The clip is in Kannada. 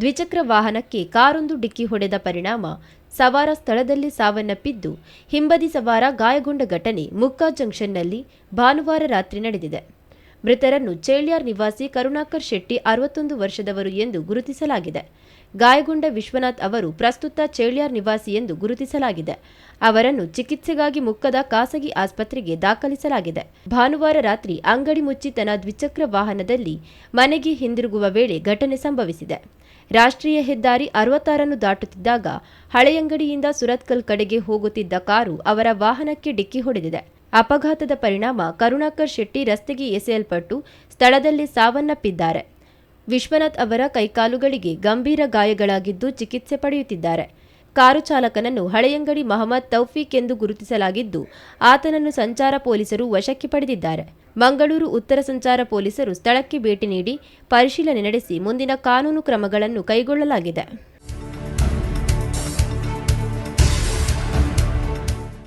ದ್ವಿಚಕ್ರ ವಾಹನಕ್ಕೆ ಕಾರೊಂದು ಡಿಕ್ಕಿ ಹೊಡೆದ ಪರಿಣಾಮ ಸವಾರ ಸ್ಥಳದಲ್ಲಿ ಸಾವನ್ನಪ್ಪಿದ್ದು, ಹಿಂಬದಿ ಸವಾರ ಗಾಯಗೊಂಡ ಘಟನೆ ಮುಕ್ಕಾ ಜಂಕ್ಷನ್ನಲ್ಲಿ ಭಾನುವಾರ ರಾತ್ರಿ ನಡೆದಿದೆ. ಮೃತರನ್ನು ಚೇಳ್ಯಾರ್ ನಿವಾಸಿ ಕರುಣಾಕರ್ ಶೆಟ್ಟಿ ಅರವತ್ತೊಂದು ವರ್ಷದವರು ಎಂದು ಗುರುತಿಸಲಾಗಿದೆ. ಗಾಯಗೊಂಡ ವಿಶ್ವನಾಥ್ ಅವರು ಪ್ರಸ್ತುತ ಚೇಳ್ಯಾರ್ ನಿವಾಸಿ ಎಂದು ಗುರುತಿಸಲಾಗಿದೆ. ಅವರನ್ನು ಚಿಕಿತ್ಸೆಗಾಗಿ ಮುಕ್ಕದ ಖಾಸಗಿ ಆಸ್ಪತ್ರೆಗೆ ದಾಖಲಿಸಲಾಗಿದೆ. ಭಾನುವಾರ ರಾತ್ರಿ ಅಂಗಡಿ ಮುಚ್ಚಿ ತನ್ನ ದ್ವಿಚಕ್ರ ವಾಹನದಲ್ಲಿ ಮನೆಗೆ ಹಿಂದಿರುಗುವ ವೇಳೆ ಘಟನೆ ಸಂಭವಿಸಿದೆ. ರಾಷ್ಟ್ರೀಯ ಹೆದ್ದಾರಿ ಅರವತ್ತಾರನ್ನು ದಾಟುತ್ತಿದ್ದಾಗ ಹಳೆಯಂಗಡಿಯಿಂದ ಸುರತ್ಕಲ್ ಕಡೆಗೆ ಹೋಗುತ್ತಿದ್ದ ಕಾರು ಅವರ ವಾಹನಕ್ಕೆ ಡಿಕ್ಕಿ ಹೊಡೆದಿದೆ. ಅಪಘಾತದ ಪರಿಣಾಮ ಕರುಣಾಕರ್ ಶೆಟ್ಟಿ ರಸ್ತೆಗೆ ಎಸೆಯಲ್ಪಟ್ಟು ಸ್ಥಳದಲ್ಲಿ ಸಾವನ್ನಪ್ಪಿದ್ದಾರೆ. ವಿಶ್ವನಾಥ್ ಅವರ ಕೈಕಾಲುಗಳಿಗೆ ಗಂಭೀರ ಗಾಯಗಳಾಗಿದ್ದು ಚಿಕಿತ್ಸೆ ಪಡೆಯುತ್ತಿದ್ದಾರೆ. ಕಾರು ಚಾಲಕನನ್ನು ಹಳೆಯಂಗಡಿ ಮಹಮ್ಮದ್ ತೌಫೀಕ್ ಎಂದು ಗುರುತಿಸಲಾಗಿದ್ದು, ಆತನನ್ನು ಸಂಚಾರ ಪೊಲೀಸರು ವಶಕ್ಕೆ ಪಡೆದಿದ್ದಾರೆ. ಮಂಗಳೂರು ಉತ್ತರ ಸಂಚಾರ ಪೊಲೀಸರು ಸ್ಥಳಕ್ಕೆ ಭೇಟಿ ನೀಡಿ ಪರಿಶೀಲನೆ ನಡೆಸಿ ಮುಂದಿನ ಕಾನೂನು ಕ್ರಮಗಳನ್ನು ಕೈಗೊಳ್ಳಲಾಗಿದೆ.